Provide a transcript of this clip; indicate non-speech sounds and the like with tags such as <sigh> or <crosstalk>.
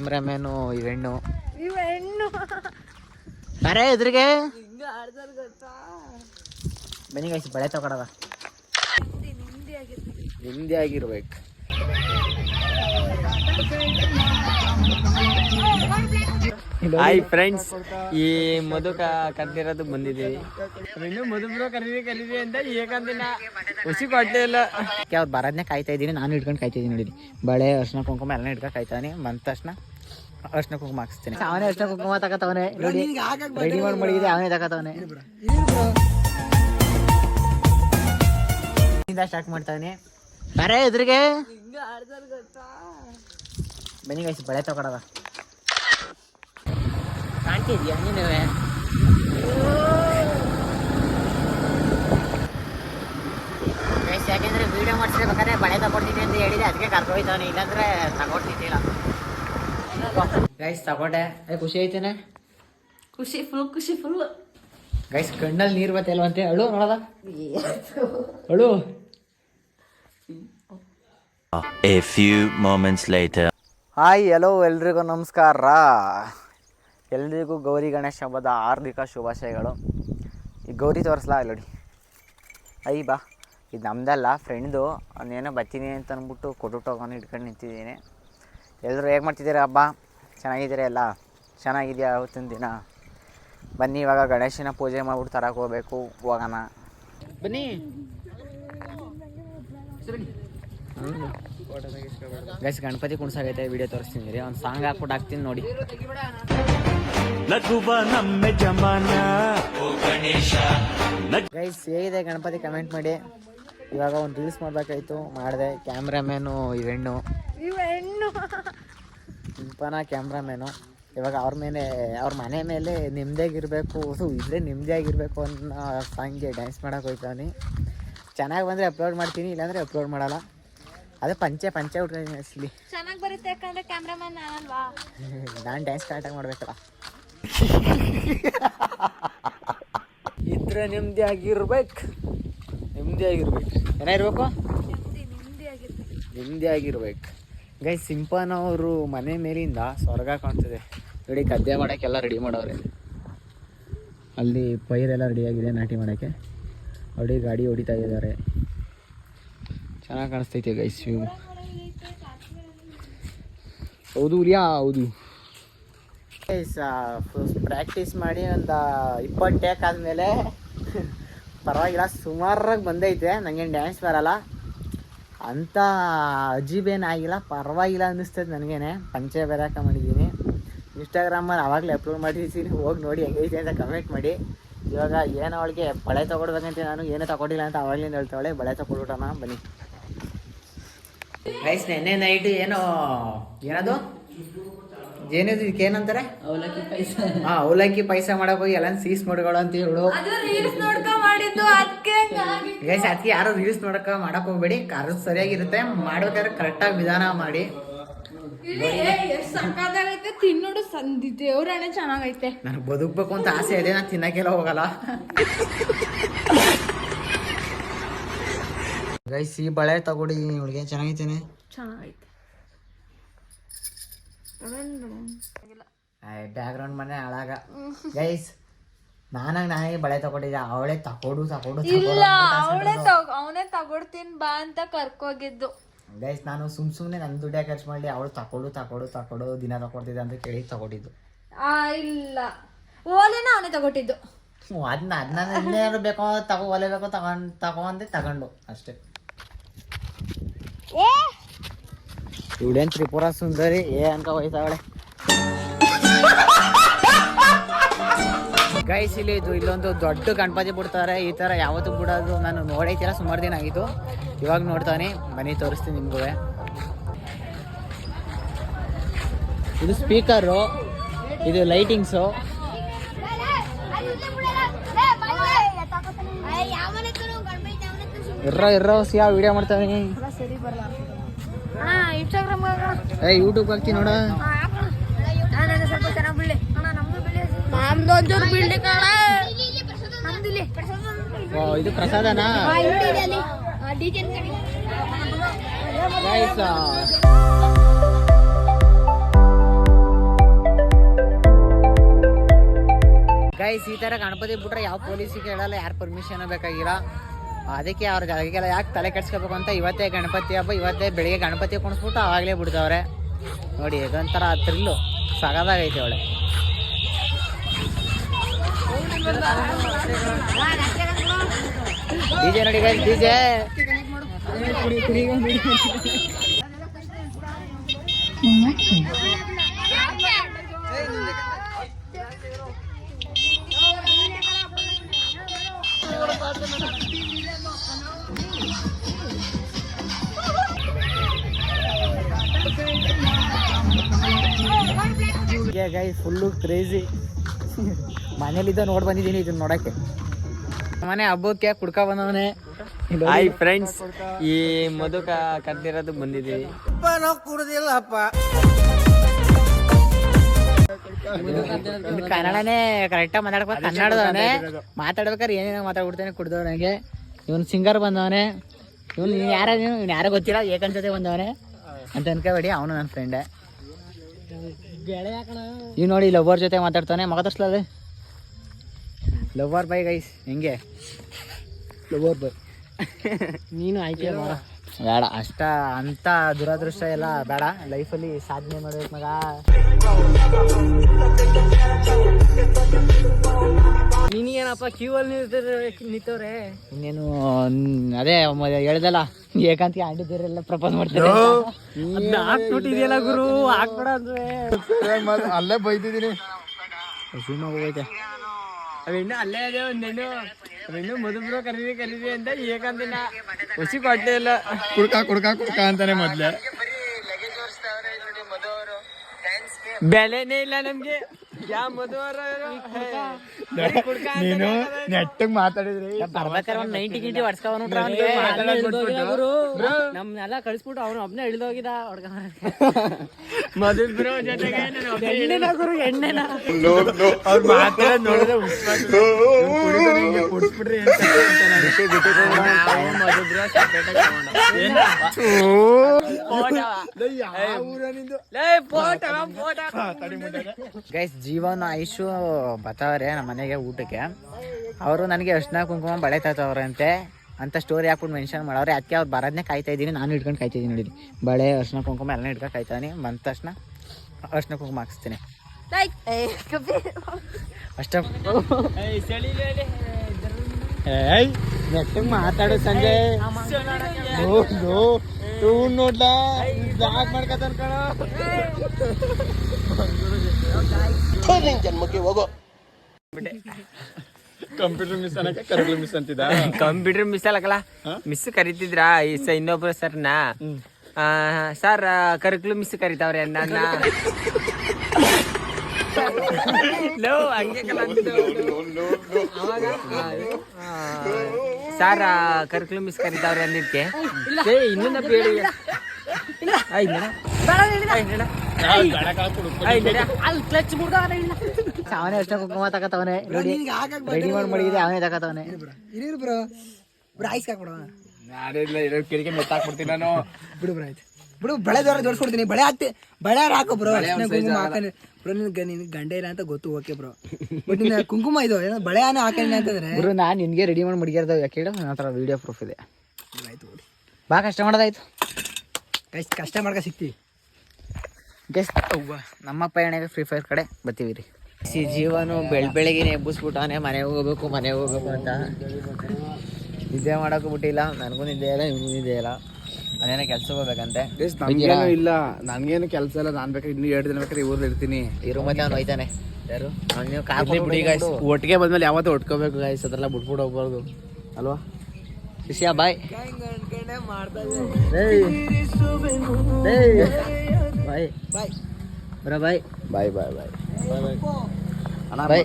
Cameraman ಇವೆಣ್ಣು ಇವೆಣ್ಣು ಬರೇ ಎದುರಿಗೆ. ಹಿಂಗ ಆಡ್ದಾರ ಗೊತ್ತಾ? ಬನ್ನಿ ಗೈಸ್ ಬಳೆ ತಗೊಳದ ಹಿಂದಿ ಆಗಿರ್ಬೇಕು. ಹಾಯ್ ಫ್ರೆಂಡ್ಸ್ ಈ ಮಧುಕ ಕರ್ದಿರೋದು ಬಂದಿದ್ದೀವಿ. ಇನ್ನು ಮಧು ಬ್ರೋ ಕರೀರಿ ಕರೀರಿ ಅಂತ ಏಕಂದಿನ ಖುಷಿ ಕೊಟ್ಟೇ ಇಲ್ಲ. ಅವ್ರು ಬರೋದನ್ನೇ ಕಾಯ್ತಾ ಇದ್ದೀನಿ ನಾನು ಇಟ್ಕೊಂಡು ಕಾಯ್ತಾ ಇದ್ದೀನಿ ನೋಡಿ. ಬಳೆ ಅರ್ಶನ ಕುಂಕುಮ ಎಲ್ಲ ಹಿಡ್ಕೊಂಡು ಕಾಯ್ತಾನೆ ಬಂದ ತಕ್ಷಣ ಅರ್ಶಿನ ಕುಂಕುಮ ಹಾಕ್ಸ್ತೀನಿ. ಅವನೇ ಅರ್ಶನ ಕುಂಕುಮ ತಗೋತವನೆ ರೆಡಿ ಮಾಡಿ ಮಡಗಿದೆ ಅವನೇ ತಗೋತವನೆ ಸ್ಟಾರ್ಟ್ ಮಾಡ್ತಾವನೆ. ಬರೇ ಎದುರಿಗೆ. ಬನ್ನಿ ಗೈಸ್ ಬಳೆ ತಗೊಡದ ಕಾಣ್ತಿದ್ಯಾ ಗೈಸ್ ಯಾಕೆಂದ್ರೆ ವಿಡಿಯೋ ಮಾಡಿಸ್ಬೇಕಾದ್ರೆ ಬಳೆ ತಗೊಡ್ತೀನಿ ಅಂತ ಹೇಳಿದೆ. ಅದಕ್ಕೆ ಕರ್ಕೊಯ್ತಾವನೆ ಇಲ್ಲಾಂದ್ರೆ ತಗೊಡ್ತಿದ್ದಿಲ್ಲ. ಗೈಸ್ ತಗೊಂಡೆ. ಅದೇ ಖುಷಿ ಐತೇನೆ? ಖುಷಿ ಫುಲ್ ಖುಷಿ ಫುಲ್ ಗೈಸ್ ಕಣ್ಣಲ್ಲಿ ನೀರು ಬತ್ತಿಲ್ವಂತೆ ಅಳು ನೋಡದ? ಅಳು. A few moments later hi hello ಎಲ್ರಿಗೂ ನಮಸ್ಕಾರ. ಎಲ್ರಿಗೂ ಗೌರಿ ಗಣೇಶ ಹಬ್ಬದ ಹಾರ್ದಿಕ ಶುಭಾಶಯಗಳು. ಈ ಗೌರಿ ತೋರಿಸ್ಲಾ ಇಲ್ಲಿ ನೋಡಿ. ಐ ಬಾ. ಇದು ನಮ್ದಲ್ಲ ಫ್ರೆಂಡ್ದು ಅವನೇನೋ ಬರ್ತೀನಿ ಅಂತ ಅಂದ್ಬಿಟ್ಟು ಕೊಟ್ಟು ಇಟ್ಕೊಂಡು ನಿಂತಿದ್ದೀನಿ. ಎಲ್ಲರೂ ಹೇಗೆ ಮಾಡ್ತಿದ್ದೀರಾ ಹಬ್ಬ ಚೆನ್ನಾಗಿದ್ದೀರಾ ಎಲ್ಲ? ಚೆನ್ನಾಗಿದೆಯಾ ಅವತ್ತಿನ ದಿನ? ಬನ್ನಿ ಇವಾಗ ಗಣೇಶನ ಪೂಜೆ ಮಾಡ್ಬಿಟ್ಟು ತರಕ್ಕೆ ಹೋಗ್ಬೇಕು ಹೋಗೋಣ. ಬನ್ನಿ. ಗೈಸ್ ಗಣಪತಿ ಕುಣ್ಸಾಗೈತೆ ವಿಡಿಯೋ ತೋರಿಸ್ತೀನಿ. ರೀ ಒಂದು ಸಾಂಗ್ ಹಾಕ್ಬಿಟ್ಟು ಹಾಕ್ತೀನಿ ನೋಡಿ. ಲಘುವ ನಮ್ಮ ಜಮಾನ. ಗೈಸ್ ಹೇಗಿದೆ ಗಣಪತಿ? ಕಮೆಂಟ್ ಮಾಡಿ. ಇವಾಗ ಒಂದು ರೀಲ್ಸ್ ಮಾಡಬೇಕಾಯ್ತು. ಮಾಡಿದೆ. ಕ್ಯಾಮ್ರಾಮ್ಯಾನು ಇವೆಣ್ಣು. ಇವ ಹೆಣ್ಣು ಇಂಪನ ಕ್ಯಾಮ್ರಾಮ್ಯಾನು. ಇವಾಗ ಅವ್ರ ಮೇಲೆ ಅವ್ರ ಮನೆ ಮೇಲೆ ನೆಮ್ಮದಿಯಾಗಿರಬೇಕು. ಸೊ ಇದ್ರೆ ನೆಮ್ಮದಿಯಾಗಿರಬೇಕು ಅನ್ನೋ ಸಾಂಗ್ಗೆ ಡ್ಯಾನ್ಸ್ ಮಾಡೋಕೆ ಹೋಗ್ತಾನೆ ಚೆನ್ನಾಗಿ ಬಂದರೆ ಅಪ್ಲೋಡ್ ಮಾಡ್ತೀನಿ ಇಲ್ಲಾಂದರೆ ಅಪ್ಲೋಡ್ ಮಾಡಲ್ಲ. ಅದೇ ಪಂಚೆ ಪಂಚೆ ಅಸಲಿ ಚೆನ್ನಾಗಿ ಬರುತ್ತೆ ಯಾಕಂದ್ರೆ ಕ್ಯಾಮ್ರಾಮನ್ ನಾನಲ್ವಾ? ನಾನು ಡ್ಯಾನ್ಸ್ ಕರೆಕ್ಟಾಗಿ ಮಾಡ್ಬೇಕಲ್ಲ. <laughs> ಇದ್ರೆ ನೆಮ್ಮದಿ ಆಗಿರ್ಬೇಕು ನೆಮ್ಮದಿ ಆಗಿರ್ಬೇಕು ಏನಾಗಿರ್ಬೇಕು ನೆಮ್ಮದಿ ನೆಮ್ಮದಿ ಆಗಿರ್ಬೇಕು ನೆಮ್ಮದಿ ಆಗಿರ್ಬೇಕು ಗೈ ಸಿಂಪನವರು ಮನೆ ಮೇಲಿಂದ ಸ್ವರ್ಗ ಕಾಣ್ತದೆ. ನೋಡಿ ಗದ್ದೆ ಮಾಡೋಕ್ಕೆಲ್ಲ ರೆಡಿ ಮಾಡೋರೆ ಅಲ್ಲಿ ಪೈರೆಲ್ಲ ರೆಡಿಯಾಗಿದೆ ನಾಟಿ ಮಾಡೋಕ್ಕೆ. ನೋಡಿ ಗಾಡಿ ಹೊಡಿತಾ ಇದ್ದಾರೆ. ಚೆನ್ನಾಗಿ ಕಾಣಿಸ್ತೈತೆ ಗೈಸ್ ವ್ಯೂ ಹೌದು ಉರಿಯಾ ಹೌದು. ಪ್ರಾಕ್ಟೀಸ್ ಮಾಡಿ ಒಂದು ಇಪ್ಪತ್ತು ಟೇಕ್ ಆದಮೇಲೆ ಪರವಾಗಿಲ್ಲ ಸುಮಾರಾಗಿ ಬಂದೈತೆ. ನನಗೇನು ಡ್ಯಾನ್ಸ್ ಬರಲ್ಲ. ಅಂಥ ಅಜೀಬೇನು ಆಗಿಲ್ಲ ಪರವಾಗಿಲ್ಲ ಅನ್ನಿಸ್ತದೆ ನನಗೇನೆ. ಪಂಚೆ ಬೇರೆ ಮಾಡಿದ್ದೀನಿ ಇನ್ಸ್ಟಾಗ್ರಾಮಲ್ಲಿ ಆವಾಗಲೇ ಅಪ್ಲೋಡ್ ಮಾಡಿದ್ದೀನಿ ಹೋಗಿ ನೋಡಿ ಹೆಂಗೈತೆ ಅಂತ ಕಮೆಂಟ್ ಮಾಡಿ. ಇವಾಗ ಏನು ಅವಳಿಗೆ ಬಳೆ ತೊಗೊಡ್ಬೇಕಂತ ನಾನು ಏನೂ ತಗೊಂಡಿಲ್ಲ ಅಂತ ಅವಾಗಲಿಂದ ಹೇಳ್ತಾವಳೆ ಬಳೆ ತಗೊಳ್ಬಿಟ್ಟಣ ಬನ್ನಿ. ರೈಸ್ ನೆನ್ನೆ ನೈಟ್ ಏನೋ ಏನದು? ಏನಿದು ಇದಕ್ಕೆ ಏನಂತಾರೆ? ಅವಲಕ್ಕಿ ಪೈಸ ಹಾ ಅವಲಕ್ಕಿ ಪಾಯಸ ಮಾಡಕ್ ಹೋಗಿ ಎಲ್ಲ ಸೀಸ್ ಮಾಡ್ಕೊಳ್ಳೋ ಅಂತ ಹೇಳು. ಅದು ರೀಲ್ಸ್ ನೋಡ್ಕೊ ಮಾಡಿದ್ದು ಅದಕ್ಕೆ ಗೈಸ್ ಅದಕ್ಕೆ ಯಾರು ರೀಲ್ಸ್ ನೋಡಕ ಮಾಡಕ್ ಹೋಗ್ಬೇಡಿ. ಕಾರು ಸರಿಯಾಗಿರುತ್ತೆ. ಮಾಡ್ಬೇಕಾದ್ರೆ ಕರೆಕ್ಟಾಗಿ ವಿಧಾನ ಮಾಡಿ. ಎಷ್ಟು ಸಕ್ಕತ್ತಾಗೈತೆ. ತಿನ್ನೋಡು ಸಂದಿ ದೇವ್ರಣ್ಣೆ ಚೆನ್ನಾಗೈತೆ. ನನಗೆ ಬದುಕ್ಬೇಕು ಅಂತ ಆಸೆ ಇದೆ. ನಾನು ತಿನ್ನಕ್ಕೆಲ್ಲ ಹೋಗಲ್ಲ. ಗೈಸ್ ಈ ಬಳೆ ತಗೊಡಿ ಹುಡುಗಿ ಚೆನ್ನಾಗೈತೇನೆ. ಚೆನ್ನಾಗೈತೆ. ಬ್ಯಾಕ್ ಗ್ರೌಂಡ್ ಮನೆ ಹಾಳಾಗ. ಗೈಸ್ ನಾನಾಗ ನಾನೇ ಬಳೆ ತಗೊಂಡಿದ್ದೆ. ಅವಳೇ ತಕೊಡು ತಕೊಡು ಇಲ್ಲ ಅವಳೇ ತಗ ಅವನೇ ತಗೊಡ್ತೀನಿ ಬಾ ಅಂತ ಕರ್ಕೋಗಿದ್ದು. ಗೈಸ್ ನಾನು ಸುಮ್ ಸುಮ್ನೆ ನನ್ನ ದುಡ್ಡೇ ಖರ್ಚು ಮಾಡಿ ಅವಳು ತಕೊಡು ತಕೊಡು ತಕೊಡು ದಿನ ತಗೊಡ್ತಿದ್ದೆ ಅಂತ ಕೇಳಿ ತಗೊಂಡಿದ್ದು. ಆ ಇಲ್ಲ. ಓಲೆನ ಅವನೇ ತಗೊಟ್ಟಿದ್ದು. ಹ್ಞೂ ಅದನ್ನ ಅದನ್ನ ಇನ್ನೇನು ಬೇಕೋ ತಗೋ ಒಲೆ ಬೇಕೋ ತಗೊಂಡ್ ತಗೋ ಅಂದೆ ತಗೊಂಡು ಅಷ್ಟೇ. ಸ್ಟೂಡೆಂಟ್ ತ್ರಿಪುರ ಸುಂದರಿ ಏ ಅನ್ಕ ಹೋಯ್ತಾವಳೆ. ಗೈಸ್ ಇಲ್ಲಿ ಇದು ಇಲ್ಲೊಂದು ದೊಡ್ಡ ಗಣಪತಿ ಬಿಡ್ತಾರೆ. ಈ ತರ ಯಾವತ್ತೂ ಬಿಡೋದು ನಾನು ನೋಡೈತಿರ ಸುಮಾರು ದಿನ ಆಗಿತ್ತು ಇವಾಗ ನೋಡ್ತಾನೆ ಮನೆ ತೋರಿಸ್ತೀನಿ ನಿಮ್ಗೂ ಇದು ಸ್ಪೀಕರು ಇದು ಲೈಟಿಂಗ್ಸು ಇರ್ರ ಇರ್ರ ಸಿಯಾ ವಿಡಿಯೋ ಮಾಡ್ತಾನೆ ಏ ಯೂಟ್ಯೂಬ್ ಹಾಕ್ತೀನಿ ನೋಡ. ಬಿಲ್ಡಿಂಗ್ ಇದು ಪ್ರಸಾದನಾ? ಗೈಸ್ ಈ ತರ ಗಣಪತಿ ಬಿಟ್ರೆ ಯಾವ ಪೊಲೀಸಿಗೆ ಹೇಳಲ್ಲ ಯಾರು ಪರ್ಮಿಷನ್ ಬೇಕಾಗಿಲ್ಲ. ಅದಕ್ಕೆ ಅವ್ರ ಅದಕ್ಕೆಲ್ಲ ಯಾಕೆ ತಲೆ ಕೆಡ್ಸ್ಕೋಬೇಕು ಅಂತ ಇವತ್ತೇ ಗಣಪತಿ ಹಬ್ಬ ಇವತ್ತೇ ಬೆಳಿಗ್ಗೆ ಗಣಪತಿ ಕುಣಿಸ್ಬಿಟ್ಟು ಆಗ್ಲೇ ಬಿಡ್ತಾವ್ರೆ ನೋಡಿ ಇದೊಂಥರ ತ್ರಿಲ್ಲು ಸಗದಾಗೈತೆ ಅವಳೆ. ಡಿಜೆ ನೋಡಿ guys DJ. Guys full crazy ಮನೇಲಿದ್ದ ನೋಡಿ ಬಂದಿದ್ದೀನಿ ಇದನ್ನ ನೋಡಕ್ಕೆ. ಮನೆ ಹಬ್ಬಕ್ಕೆ ಕುಡ್ಕ ಬಂದವನೆ. ಹಾಯ್ ಫ್ರೆಂಡ್ಸ್ ಈ ಮಧುಕ ಕರ್ದಿರೋದು ಬಂದಿದ್ದೀವಿ. ಕನ್ನಡನೇ ಕರೆಕ್ಟಾಗಿ ಮಾತಾಡ್ಬೇಕು ಕನ್ನಡದವನೇ. ಮಾತಾಡ್ಬೇಕಾದ್ರೆ ಏನೇನೋ ಮಾತಾಡ್ಬಿಡ್ತಾನೆ ಕುಡ್ದವನಿಗೆ ಇವನು ಸಿಂಗರ್ ಬಂದವನೇ. ಇವನು ಯಾರು ಇವ್ನು ಯಾರೋ ಗೊತ್ತಿಲ್ಲ ಏಕನ್ ಜೊತೆ ಬಂದವನೆ. ಅಂತ ಅನ್ಕೋಬೇಡಿ ಅವನು ನನ್ನ ಫ್ರೆಂಡೇ ಇವ್ ನೋಡಿ ಲವರ್ ಜೊತೆ ಮಾತಾಡ್ತಾನೆ. ಮಗ ಅದೇ? ಲವರ್ ಬೈ ಗೈಸ್ ಹೆಂಗೆ? ಲವರ್ ಬೈ ನೀನು ಆಯ್ಕೆ ಬೇಡ. ಅಷ್ಟ ಅಂತ ದುರದೃಷ್ಟ ಎಲ್ಲ ಬೇಡ. ಲೈಫಲ್ಲಿ ಸಾಧನೆ ಮಾಡ್ಬೇಕು ಮಗ. ನೀನೇನಪ್ಪ ಕ್ಯೂ ಅಲ್ಲಿ ನಿಂತವ್ರೆ? ಇನ್ನೇನು ಅದೇ ಹೇಳ್ದಲ್ಲ. ಏಕಾಂತಿ ಆಂಡಿದ್ದೀರೆಲ್ಲ ಪ್ರಪೋಸ್ ಮಾಡ್ತಾರೆ? ಹಾಕ್ಬಿಟ್ಟಿದೆಯಲ್ಲ ಗುರು ಹಾಕ್ಬೇಡ ಅಂದ್ರೆ. ಅಲ್ಲೇ ಬೈತಿದ್ದೀನಿ ಸುಮ್ಮ ಹೋಗೈತೆ ಅವಿನ್ನು ಅಲ್ಲೇ ಅದೇ ಒಂದು ಹೆಣ್ಣು ಅವಿನ್ನು ಮಧುಬ್ರೋ ಕರೀರಿ ಕರೀರಿ ಅಂತ ಏಕಂದಿನ ಹುಸಿ ಕೊಟ್ಟೆ ಇಲ್ಲ. ಕುಡ್ಕ ಕುಡ್ಕ ಕುಡ್ಕ ಅಂತಾನೆ ಮೊದ್ಲೆ. ಬೆಲೆನೇ ಇಲ್ಲ ನಮ್ಗೆ. ನೀನು ನೆಟ್ಟಗ್ ಮಾತಾಡಿದ್ರಿ. ಬರ್ಬೇಕಾದ್ರೆ ಒಂದ್ ನೈಂಟಿ ಗಿಂಟಿ ಹೊಡ್ಸ್ಕೊವನು ನಮ್ನೆಲ್ಲ ಕಳಿಸ್ಬಿಟ್ಟು ಅವನು ಒಬ್ನೇ ಇಳಿದೋಗಿದ ಮಧುಬ್ರೋ ಜೊತೆಗೆ ನಾನು ಒಬ್ನೇ ಇಳಿದ ಗುರು ಎಣ್ಣೆನ ಅವ್ರು ಮಾತಾಡೋದ್ ನೋಡಿದ್ರೆ ಕುಡಿಸ್ಬಿಡ್ರಿ ಮಧುಬ್ರೋ ಲೇ ಫೋಟೋ ಫೋಟೋ ಗೈಸ್ ಜೀವನ ಐಶು ಬತ್ತವ್ರೆ ನಮ್ಮ ಮನೆಗೆ ಊಟಕ್ಕೆ. ಅವರು ನನಗೆ ಅರ್ಶನ ಕುಂಕುಮ ಬಳೆ ತಾತವ್ರಂತೆ ಅಂತ ಸ್ಟೋರಿ ಹಾಕ್ಬಿಟ್ಟು ಮೆನ್ಷನ್ ಮಾಡವ್ರೆ. ಅದಕ್ಕೆ ಅವ್ರು ಬರೋದನ್ನೇ ಕಾಯ್ತಾ ಇದ್ದೀನಿ. ನಾನು ಇಟ್ಕೊಂಡು ಕಾಯ್ತಾ ಇದ್ದೀನಿ ನೋಡಿ. ಬಳೆ ಅರ್ಶನ ಕುಂಕುಮ ಎಲ್ಲ ಇಟ್ಕೊಂಡು ಕಾಯ್ತಾ ಇದೀನಿ ಬಂದ ತಕ್ಷಣ ಅರ್ಶನ ಕುಂಕುಮ ಹಾಕಿಸ್ತೀನಿ. ಅಷ್ಟ. ಮಾತಾಡು ಸಂಜೆ. ನೋಡ್ಲಾ? ಯಾಕೆ ಮಾಡ್ಕತಾನ ಕಣ. ಕಂಪ್ಯೂಟರ್ ಮಿಸ್ ಅನ್ನಕ್ಕೆ ಕರೆಕ್ಟ್ ಮಿಸ್ ಅಂತಿದ್ದ ಕಂಪ್ಯೂಟರ್ ಮಿಸ್ ಅಲ್ಲಕಲ್ಲ ಮಿಸ್ ಕರಿತಿದ್ರಾ ಈ ಸ ಇನ್ನೊಬ್ರು ಸರ್ನ? ಸರ್ ಕರಿಕ್ಲು ಮಿಸ್ ಕರಿತಾವ್ರೆ ನನ್ನ ಲೋ <laughs> ಹಂಗೆ ಕಲ ಸರ್ ಕರ್ಕಲು ಮಿಸ್ ಕರಿತಾವ್ರೆ ಅಂದಿದ್ಕೆ ಏ ಇನ್ನೊಂದ ಬೇಡಿ. ಅವನೇ ಅಷ್ಟೇ ಕುಂಕುಮ ತಗತವನೆ ರೆಡಿ ರೆಡಿ ಮಾಡಿ ಮಡಗಿದೆ ಅವನೇ ತಗತವನೆ ಬ್ರೋ ಬ್ರೋ. ಐಸ್ ಹಾಕ್ಬಿಡುವ ಇಲ್ಲ ಇರೋ ಕಿರಿಕೆ ಮೆತ್ತಾಕ್ಬಿಡ್ತೀನಿ ನಾನು. ಬಿಡು ಬ್ರೋ ಆಯ್ತು. ಬಿಡು ಬಳೆ ದೊರ ಜೋಡಿಸ್ಕೊಡ್ತೀನಿ. ಬಳೆ ಹಾಕ್ತಿ ಬಳೆ ಹಾಕು ಬ್ರೋ ಕುಂಕುಮ ಹಾಕಿ ಬ್ರೋ ನಿನ್ಗೆ ನಿನ್ ಗಂಡ ಇಲ್ಲ ಅಂತ ಗೊತ್ತು ಓಕೆ ಬ್ರೋ ಬಟ್ ನಿನ್ನ ಕುಂಕುಮ ಇದು ಏನೋ ಬಳೆ ಆನೆ ಹಾಕಿ ಅಂತಂದ್ರೆ ಬ್ರೋ ನಾನು ನಿನ್ಗೆ ರೆಡಿ ಮಾಡಿ ಮಡಗಿರ್ದ ಯಾಕೆ ಹೇಳು? ನನ್ನ ಹತ್ರ ವಿಡಿಯೋ ಪ್ರೂಫ್ ಇದೆ. ಆಯ್ತು ಬಾ ಕಷ್ಟ ಮಾಡೋದಾಯ್ತು. ಕಷ್ಟ ಕಷ್ಟ ಮಾಡ್ಕ ಸಿಗ್ತೀವಿ. ಅವ್ವ ನಮ್ಮ ಪಯಣಕ್ಕೆ ಫ್ರೀ ಫೈರ್ ಕಡೆ ಬರ್ತೀವಿ ರೀ. ಸಿ ಜೀವನು ಬೆಳ್ ಬೆಳಗ್ಗೆ ಎಬ್ಬಿಸ್ಬಿಟ್ಟಾನೆ ಮನೆಗೆ ಹೋಗ್ಬೇಕು ಮನೆಗೆ ಹೋಗ್ಬೇಕು ಅಂತ. ನಿದ್ದೆ ಮಾಡೋಕ್ಕೂ ಬಿಟ್ಟಿಲ್ಲ ನನಗೂ ನಿದ್ದೆ ಇಲ್ಲ ಇವನು ನಿದ್ದೆ ಇಲ್ಲ. ಅದೇನೋ ಕೆಲಸ ಹೋಗ್ಬೇಕಂತೆ? ನಮ್ಗೇನು ಇಲ್ಲ. ನನ್ಗೇನು ಕೆಲಸ ಇಲ್ಲ. ನಾನು ಬೇಕಾದ್ರೆ ಇನ್ನೂ ಎರಡು ದಿನ ಬೇಕಾದ್ರೆ ಊರ್ಲಿ ಇರ್ತೀನಿ. ಈ ಮತ್ತೆ ಅವ್ನು ಹೋಯ್ತಾನೆ. ಯಾರು? ನೀವು ಕಾರ್ ಬಿಡಿ ಗಾಯ್ಸ್ ಒಟ್ಟಿಗೆ ಬಂದ್ಮೇಲೆ ಯಾವತ್ತೂ ಒಟ್ಕೋಬೇಕು ಗಾಯ್ಸ್ ಅದೆಲ್ಲ ಬಿಟ್ಬಿಟ್ಟು ಹೋಗ್ಬಾರ್ದು. ಅಲ್ವಾ? ಶಿಷ್ಯ ಬಾಯ್. ಬಾಯ್ ಬಾಯ್. ಬರ ಬಾಯ್. ಬಾಯ್ ಬಾಯ್ ಬಾಯ್. ಬಾಯ್ ಬಾಯ್. ಅಣ್ಣ ಬಾಯ್